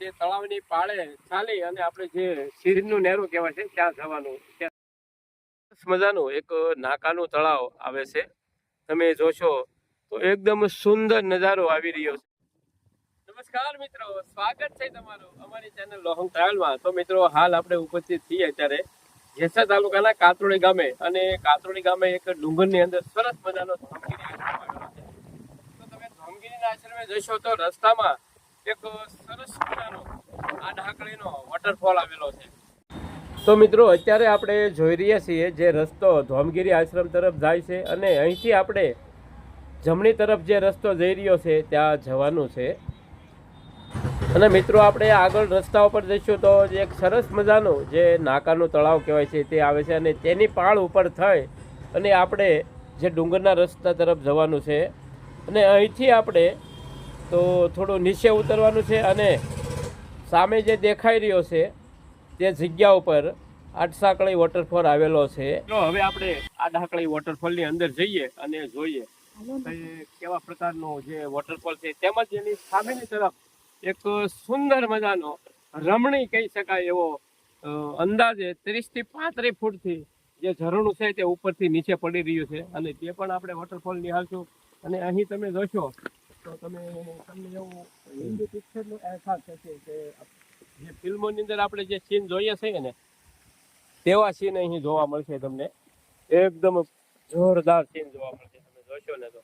જે તળાવની પાળે ચાલી અને આપણે જે શીરનું નેરું કહેવાય છે, ત્યાં જવાનું. મજાનું એક નાકાનું તળાવ આવે છે. તમે જોશો તો એકદમ સુંદર નજારો આવી રહ્યો છે. નમસ્કાર મિત્રો, સ્વાગત છે તમારું અમારી ચેનલ લોહંગ ટ્રાવેલમાં તો મિત્રો, હાલ આપણે ઉપસ્થિત છીએ અત્યારે જેસા તાલુકાના કાતરોડી ગામે. અને કાતરોડી ગામે એક ડુંગરની અંદર સરસ મજાનો ધોમગીરી આશ્રમ આવેલો છે તો તમે રસ્તામાં એક સરસ મજાનો આ ઢાકળીનો વોટરફોલ આવેલો છે. તો મિત્રો, અત્યારે આપણે જોઈ રહ્યા છીએ જે રસ્તો ધોમગીરી આશ્રમ તરફ જાય છે અને અહીંથી આપણે જમણી તરફ જે રસ્તો જઈ રહ્યો છે, ત્યાં જવાનું છે. અને મિત્રો, આપણે આગળ રસ્તા ઉપર જઈશું તો એક સરસ મજાનું જે નાકાનું તળાવ કહેવાય છે તે આવે છે અને તેની પાળ ઉપર થઈ અને આપણે જે ડુંગરના રસ્તા તરફ જવાનું છે અને અહીંથી આપણે તો થોડું નીચે ઉતરવાનું છે અને સામે જે દેખાઈ રહ્યો છે તે જગ્યા ઉપર આટસાકળી વોટરફોલ આવેલો છે. તો હવે આપણે આ ડાકળી વોટરફોલની અંદર જઈએ અને જોઈએ કેવા પ્રકારનો જે વોટરફોલ છે તેમજ એની સામેની તરફ એક સુંદર મજાનો રમણી કહી શકાય એવો અંદાજે ત્રીસથી પાંત્રીસ ફૂટથી જે ઝરણું છે તે ઉપરથી નીચે પડી રહ્યું છે અને તે પણ આપણે વોટરફોલ નિહાળશું અને અહીં તમે જોશો, તો તમે તમને એવું હિન્દી પિક્ચરનો અહેસાસ થશે કે જે ફિલ્મોની અંદર આપણે જે સીન જોઈએ છે ને, તેવા સીન અહીં જોવા મળશે તમને. એકદમ જોરદાર સીન જોવા મળશે તમે જોશો ને તો.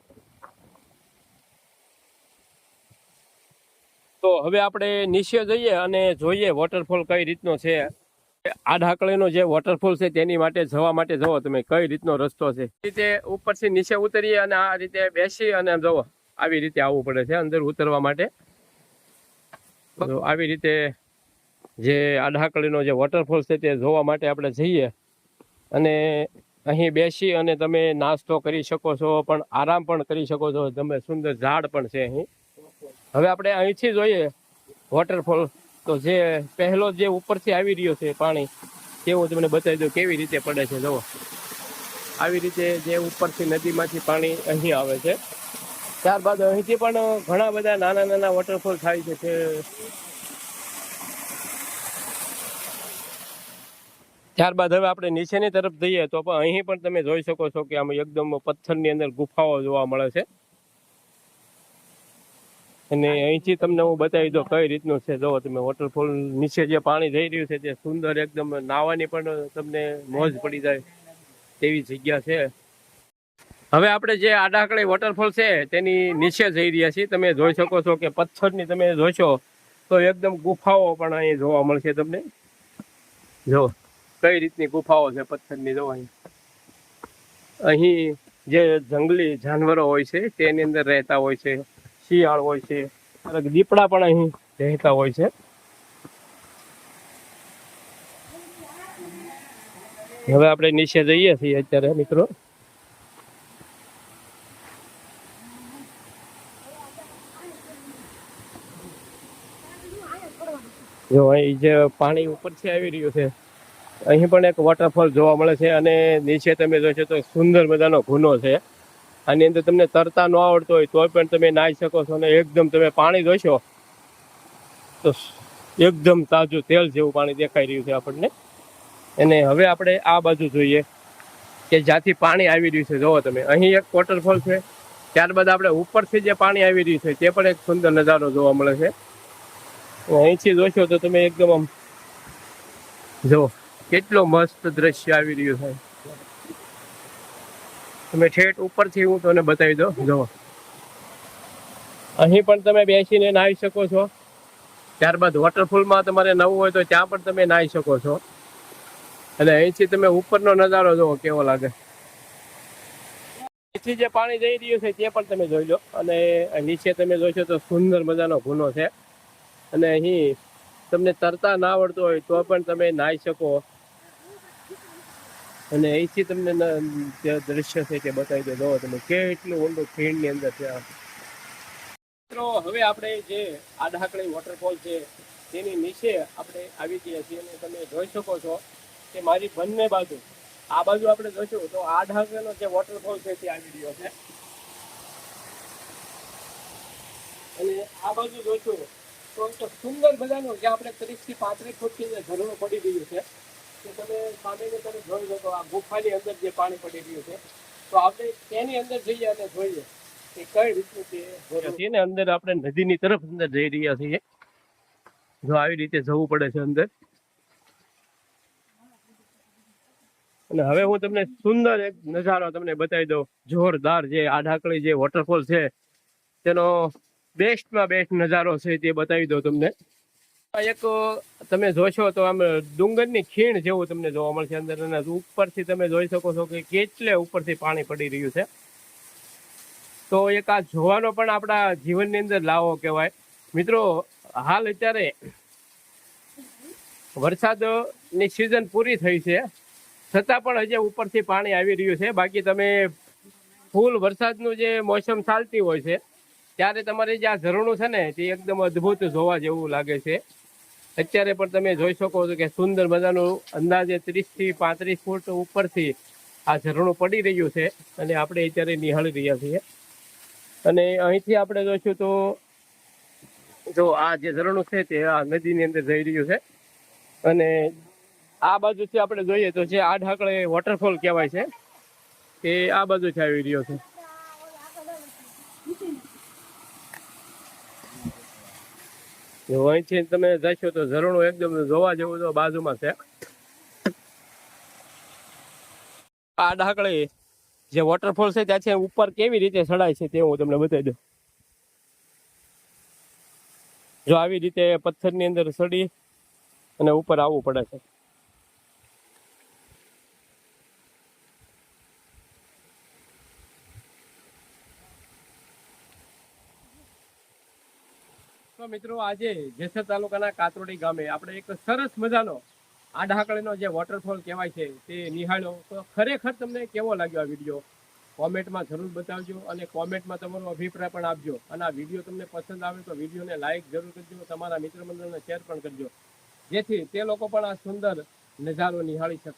તો હવે આપણે નીચે જઈએ અને જોઈએ વોટરફોલ કઈ રીતનો છે. આ ઢાકળીનો જે વોટરફોલ છે તેની માટે જવા માટે જુઓ તમે, કઈ રીતનો રસ્તો છે. રીતે ઉપરથી નીચે ઉતરીએ અને આ રીતે બેસી અને જવો આવી રીતે આવવું પડે છે અંદર ઉતરવા માટે. આવી રીતે જે આ ઢાકળીનો જે વોટરફોલ છે તે જોવા માટે આપણે જઈએ અને અહીં બેસી અને તમે નાસ્તો કરી શકો છો, પણ આરામ પણ કરી શકો છો. તમે સુંદર ઝાડ પણ છે અહીં. હવે આપણે અહીંથી જોઈએ વોટરફોલ તો જે પહેલો જે ઉપરથી આવી રહ્યો છે પાણી, તેવું તમને બતાવી દઉં કેવી રીતે પડે છે, જુઓ. આવી રીતે જે ઉપરથી નદીમાંથી પાણી અહીં આવે છે. ત્યારબાદ અહીંથી પણ ઘણા બધા નાના નાના વોટરફોલ થાય છે તે ત્યારબાદ હવે આપણે નીચેની તરફ જઈએ તો અહીં પણ તમે જોઈ શકો છો કે આમ એકદમ પથ્થરની અંદર ગુફાઓ જોવા મળે છે. અને અહીંથી તમને હું બતાવી દઉં કઈ રીતનું છે. જો તમે વોટરફોલ નીચે જે પાણી જઈ રહ્યું છે તે સુંદર એકદમ નાવાની પણ તમને મોજ પડી જાય તેવી જગ્યા છે. હવે આપણે જે આડાકડી વોટરફોલ છે તેની નીચે જઈ રહ્યા છીએ. તમે જોઈ શકો છો કે પથ્થરની તમે જોશો તો એકદમ ગુફાઓ પણ અહીં જોવા મળશે તમને. જો કઈ રીતની ગુફાઓ છે પથ્થરની જો અહીં. અહીં જે જંગલી જાનવરો હોય છે તેની અંદર રહેતા હોય છે. શિયાળ હોય છે દીપડા પણ અહીં રહેતા હોય છે. હવે આપણે નીચે જઈએ છીએ અત્યારે, મિત્રો. જો અહીં જે પાણી ઉપરથી આવી રહ્યું છે, અહીં પણ એક વોટરફોલ જોવા મળે છે, અને નીચે તમે જોશો તો સુંદર મજાનો ગુનો છે. આની અંદર તમને તરતા ન આવડતો હોય તોય પણ તમે નાહી શકો છો અને એકદમ તમે પાણી જોશો, તો એકદમ તાજું તેલ જેવું પાણી દેખાઈ રહ્યું છે આપણને. અને હવે આપણે આ બાજુ જોઈએ કે જ્યાંથી પાણી આવી રહ્યું છે. જુઓ તમે, અહીં એક વોટરફોલ છે. ત્યારબાદ આપણે ઉપરથી જે પાણી આવી રહ્યું છે, તે પણ એક સુંદર નજારો જોવા મળે છે. અહીંથી જોશો તો તમે એકદમ આમ, જુઓ, કેટલો મસ્ત દ્રશ્ય આવી રહ્યું છે. તમે ઠેઠ ઉપરથી હું તમને બતાવી દઉં. જુઓ. અહીં પણ તમે બેસીને નાહી શકો છો. ત્યારબાદ વોટરફોલમાં તમારે નવું હોય તો ત્યાં પણ તમે નાહી શકો છો. અને અહીંથી તમે ઉપરનો નજારો જુઓ, કેવો લાગે. અહીંથી જે પાણી જઈ રહ્યું છે તે પણ તમે જોઈ લો. અને નીચે તમે જોશો તો સુંદર મજાનો ગુનો છે. અને અહીં તમને તરતા ના આવડતું હોય તો પણ તમે નાહી શકો. અને અહીંથી તમને ત્યાં દ્રશ્ય છે તે બતાવી દો. તમે કેટલું ઊંડું ખીણની અંદર ત્યાં મિત્રો, હવે આપણે જે આડાકડી વોટરફોલ છે, તેની નીચે આપણે આવી ગયા છીએ અને તમે જોઈ શકો છો કે મારી બંને બાજુ, આ બાજુ આપણે જોશું તો આ ઢાંકણનો જે વોટરફોલ છે તે આવી રહ્યો છે. અને આ બાજુ જોશું તો સુંદર મજાનો જે આપણે ત્રીસથી પાંત્રીસ ફૂટની ઝરણું પડી ગયું છે. તો તમે સામેને તમે જોઈ શકો, આ ગુફાની અંદર જે પાણી પડી રહ્યું છે. તો આપણે તેની અંદર જઈએ અને જોઈએ કે કઈ રીતનું તે છીએ ને અંદર આપણે નદીની તરફ અંદર જઈ રહ્યા છીએ. જો આવી રીતે જવું પડે છે અંદર. અને હવે હું તમને સુંદર એક નજારો તમને બતાવી દઉં. જોરદાર જે આઢાકળી જે વોટરફોલ છે, તેનો બેસ્ટમાં બેસ્ટ નજારો છે તે બતાવી દઉં તમને. એક, તમે જોશો તો આમ ડુંગરની ખીણ જેવું તમને જોવા મળશે અંદર અને ઉપરથી તમે જોઈ શકો છો કે કેટલે ઉપરથી પાણી પડી રહ્યું છે. તો એક આ જોવાનો પણ આપણા જીવનની અંદર લાવો કહેવાય. મિત્રો, હાલ અત્યારે વરસાદની સિઝન પૂરી થઈ છે. છતાં પણ હજી ઉપરથી પાણી આવી રહ્યું છે. બાકી તમે ફૂલ વરસાદનું જે મોસમ ચાલતી હોય છે, ત્યારે તમારે જે આ ઝરણું છે ને, તે એકદમ અદ્ભુત જોવા જેવું લાગે છે. અત્યારે પણ તમે જોઈ શકો છો કે સુંદર મજાનું અંદાજે ત્રીસથી પાંત્રીસ ફૂટ ઉપરથી આ ઝરણું પડી રહ્યું છે અને આપણે અત્યારે નિહાળી રહ્યા છીએ. અને અહીંથી આપણે જોઈશું તો જો આ જે ઝરણું છે તે આ નદીની અંદર જઈ રહ્યું છે. અને આ બાજુથી આપણે જોઈએ તો જે આ ઢાકળે વોટરફોલ કહેવાય છે, એ આ બાજુથી આવી રહ્યો છે જો અહીંથી તમે જશો તો ઝરણું એકદમ જોવા જેવું તો બાજુમાં છે. આ ઢાકળે જે વોટરફોલ છે ત્યાંથી ઉપર કેવી રીતે ચડાય છે તે હું તમને બતાવી દઉં. જો આવી રીતે પથ્થરની અંદર ચડી અને ઉપર આવવું પડે છે. મિત્રો આજે જેસર તાલુકાના કાતરોડી ગામે આપણે એક સરસ મજાનો આ ઢાકળીનો જે વોટરફોલ કહેવાય છે તે નિહાળ્યો. તો ખરેખર તમને કેવો લાગ્યો આ વીડિયો કોમેન્ટમાં જરૂર બતાવજો અને કોમેન્ટમાં તમારો અભિપ્રાય પણ આપજો. અને આ વીડિયો તમને પસંદ આવે તો વિડીયોને લાઇક જરૂર કરજો. તમારા મિત્ર મંડળને શેર પણ કરજો. જેથી તે લોકો પણ આ સુંદર નજારો નિહાળી શકે.